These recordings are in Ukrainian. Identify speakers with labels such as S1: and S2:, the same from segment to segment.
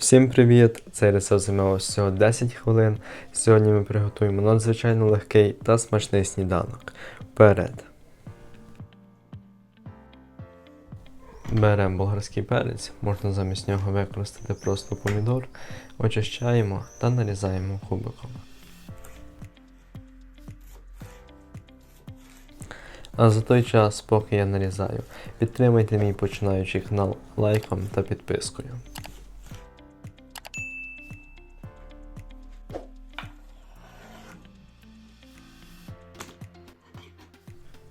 S1: Всім привіт! Цей рецепт займав всього 10 хвилин. Сьогодні ми приготуємо надзвичайно легкий та смачний сніданок. Вперед! Беремо болгарський перець, можна замість нього використати просто помідор, очищаємо та нарізаємо кубиком. А за той час, поки я нарізаю, підтримайте мій починаючий канал лайком та підпискою.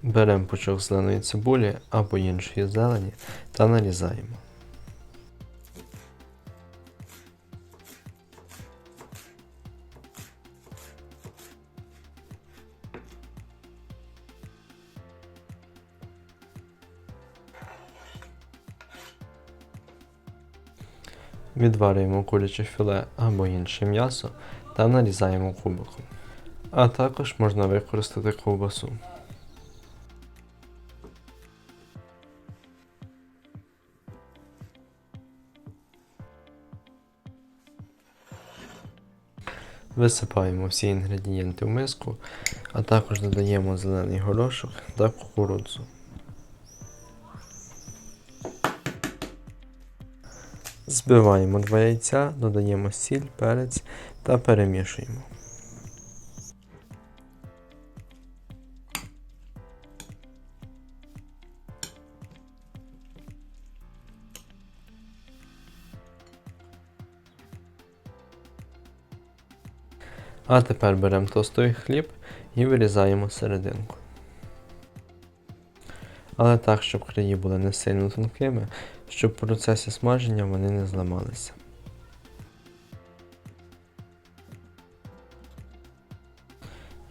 S1: Беремо пучок зеленої цибулі або іншої зелені та нарізаємо. Відварюємо куряче філе або інше м'ясо та нарізаємо кубиком. А також можна використати ковбасу. Висипаємо всі інгредієнти в миску, а також додаємо зелений горошок та кукурудзу. Збиваємо два яйця, додаємо сіль, перець та перемішуємо. А тепер беремо тостовий хліб і вирізаємо серединку. Але так, щоб краї були не сильно тонкими, щоб в процесі смаження вони не зламалися.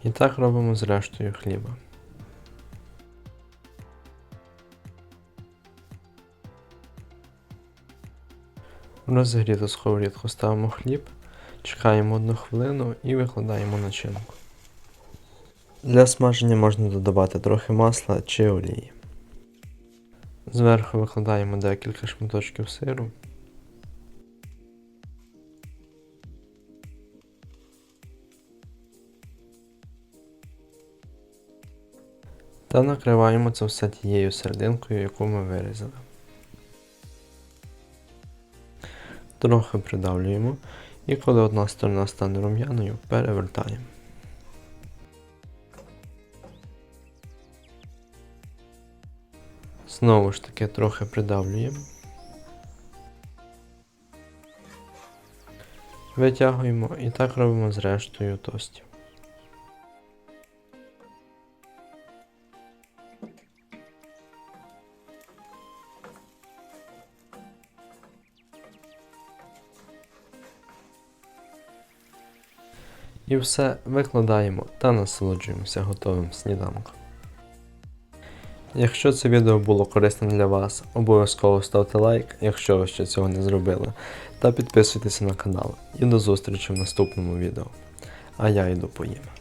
S1: І так робимо з рештою хліба. В розігріту сковорідку ставимо хліб, чекаємо одну хвилину і викладаємо начинку. Для смаження можна додавати трохи масла чи олії. Зверху викладаємо декілька шматочків сиру. Та накриваємо це все тією серединкою, яку ми вирізали. Трохи придавлюємо і коли одна сторона стане рум'яною, перевертаємо. Знову ж таки трохи придавлюємо. Витягуємо і так робимо з рештою тостів. І все викладаємо та насолоджуємося готовим сніданком. Якщо це відео було корисним для вас, обов'язково ставте лайк, якщо ви ще цього не зробили, та підписуйтесь на канал. І до зустрічі в наступному відео. А я йду поїм.